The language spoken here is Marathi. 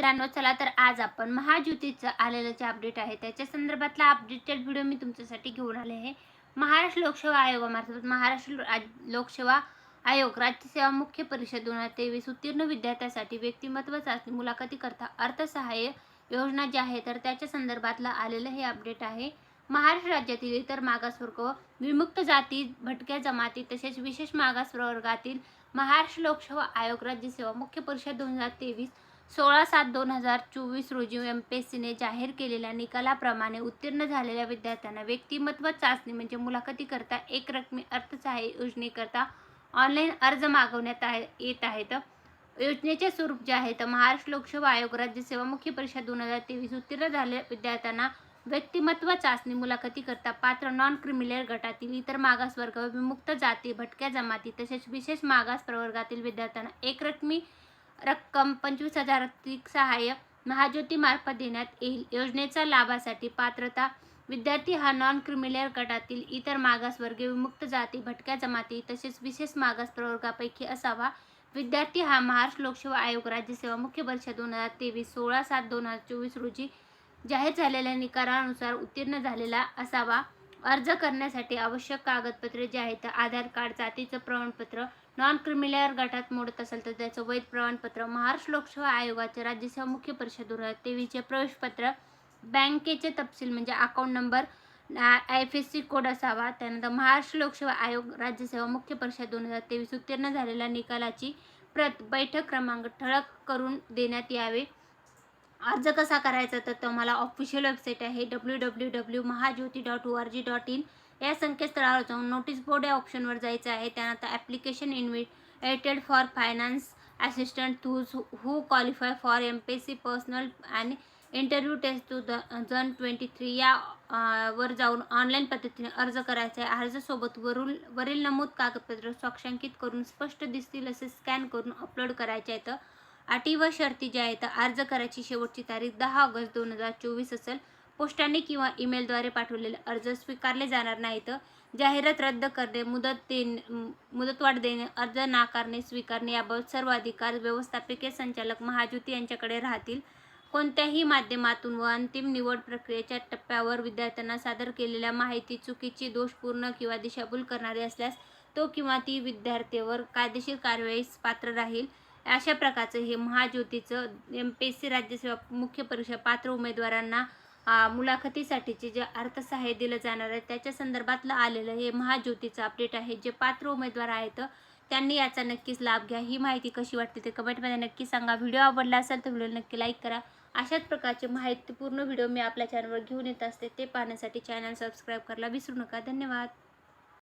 मित्रांनो चला तर आज आपण महाज्योतीचं आलेलं जे अपडेट आहे त्याच्या संदर्भातला अपडेटेड व्हिडिओ मी तुमच्यासाठी घेऊन आले आहे. महाराष्ट्र लोकसेवा आयोगामार्फत महाराष्ट्र लोकसेवा आयोग राज्यसेवा मुख्य परिषद दोन हजार तेवीस उत्तीर्ण विद्यार्थ्यासाठी व्यक्तिमत्व चाचणी मुलाखतीकरता अर्थसहाय्य योजना जी आहे तर त्याच्या संदर्भातलं आलेलं हे अपडेट आहे. महाराष्ट्र राज्यातील इतर मागासवर्ग विमुक्त जाती भटक्या जमाती तसेच विशेष मागास प्रवर्गातील महाराष्ट्र लोकसेवा आयोग राज्यसेवा मुख्य परिषद दोन हजार तेवीस सोळा सात दोन हजार चोवीस रोजी एम पी एस सीने जाहीर केलेल्या निकालाप्रमाणे उत्तीर्ण झालेल्या विद्यार्थ्यांना व्यक्तिमत्व चाचणी म्हणजे मुलाखतीकरता एक रकमी अर्थसहाय्य योजनेकरता ऑनलाईन अर्ज मागवण्यात आहे येत आहेत. योजनेचे स्वरूप जे आहे तर महाराष्ट्र लोकसेवा आयोग राज्यसेवा मुख्य परीक्षा दोन हजार तेवीस उत्तीर्ण झालेल्या विद्यार्थ्यांना व्यक्तिमत्व चाचणी मुलाखतीकरता पात्र नॉन क्रिमिनल गटातील इतर मागासवर्ग वर्ग विमुक्त जाती भटक्या जमाती तसेच विशेष मागास प्रवर्गातील विद्यार्थ्यांना एक रकमी रक्कम पंचवीस हजार आर्थिक सहाय्य महाज्योतीमार्फत देण्यात येईल. योजनेचा लाभासाठी पात्रता विद्यार्थी हा नॉन क्रिमिनल गटातील इतर मागासवर्गीय विमुक्त जाती भटक्या जमाती तसेच विशेष मागास प्रवर्गापैकी असावा. विद्यार्थी हा महाराष्ट्र लोकसेवा आयोग राज्यसेवा मुख्य परीक्षा दोन हजार तेवीस सोळा सात दोन हजार चोवीस रोजी जाहीर झालेल्या निकालानुसार उत्तीर्ण झालेला असावा. अर्ज करण्यासाठी आवश्यक कागदपत्रे जे आहेत आधार कार्ड जातीचं प्रमाणपत्र नॉन क्रिमिनल गटात मोडत असेल तर त्याचं वैध प्रमाणपत्र महाराष्ट्र लोकसेवा आयोगाचे राज्यसेवा मुख्य परिषद दोन हजार तेवीसचे प्रवेशपत्र बँकेचे तपशील म्हणजे account number I F S C code असावा. त्यानंतर महाराष्ट्र लोकसेवा आयोग राज्यसेवा मुख्य परिषद दोन हजार तेवीस उत्तीर्ण झालेल्या निकालाची प्रत बैठक क्रमांक ठळक करून देण्यात यावे. अर्ज कसा करायचा तर तुम्हाला ऑफिशियल वेबसाईट आहे W W W Mahajyoti dot O R G dot in या संकेतस्थळावर जाऊन नोटीस बोर्ड या ऑप्शनवर जायचं आहे. त्यानंतर application invited for finance assistant those who qualify for M P S C personal आणि interview test to the Jan twenty three या uh, वर जाऊन ऑनलाईन पद्धतीने अर्ज करायचा आहे. अर्जासोबत वरून वरील नमूद कागदपत्र स्वाक्षांकित करून स्पष्ट दिसतील असे स्कॅन करून अपलोड करायचे आहेत अटी व शर्ती ज्या आहेत अर्ज करायची शेवटची तारीख दहा ऑगस्ट दोन हजार चोवीस असेल. पोस्टाने किंवा ईमेलद्वारे पाठवलेले अर्ज स्वीकारले जाणार नाहीत. जाहिरात रद्द करणे मुदत देणे मुदतवाढ देणे अर्ज नाकारणे स्वीकारणे याबाबत सर्व अधिकार व्यवस्थापकीय संचालक महाज्योती यांच्याकडे राहतील. कोणत्याही माध्यमातून व अंतिम निवड प्रक्रियेच्या टप्प्यावर विद्यार्थ्यांना सादर केलेल्या माहिती चुकीची दोषपूर्ण किंवा दिशाभूल करणारी असल्यास तो किंवा ती विद्यार्थ्यावर कायदेशीर कारवाईस पात्र राहील. अशा प्रकारचं हे महाज्योतीचं एम पी एस सी राज्यसेवा मुख्य परीक्षा पात्र उमेदवारांना मुलाखतीसाठीचे जे अर्थसहाय्य दिलं जाणार आहे त्याच्या संदर्भातलं आलेलं हे महाज्योतीचं अपडेट आहे. जे पात्र उमेदवार आहेत त्यांनी याचा नक्कीच लाभ घ्या. ही माहिती कशी वाटते ते कमेंटमध्ये नक्की सांगा. व्हिडिओ आवडला असेल तर व्हिडिओ नक्की लाईक करा. अशाच प्रकारचे माहितीपूर्ण व्हिडिओ मी आपल्या चॅनलवर घेऊन येत असते. ते पाहण्यासाठी चॅनल सबस्क्राईब करायला विसरू नका. धन्यवाद.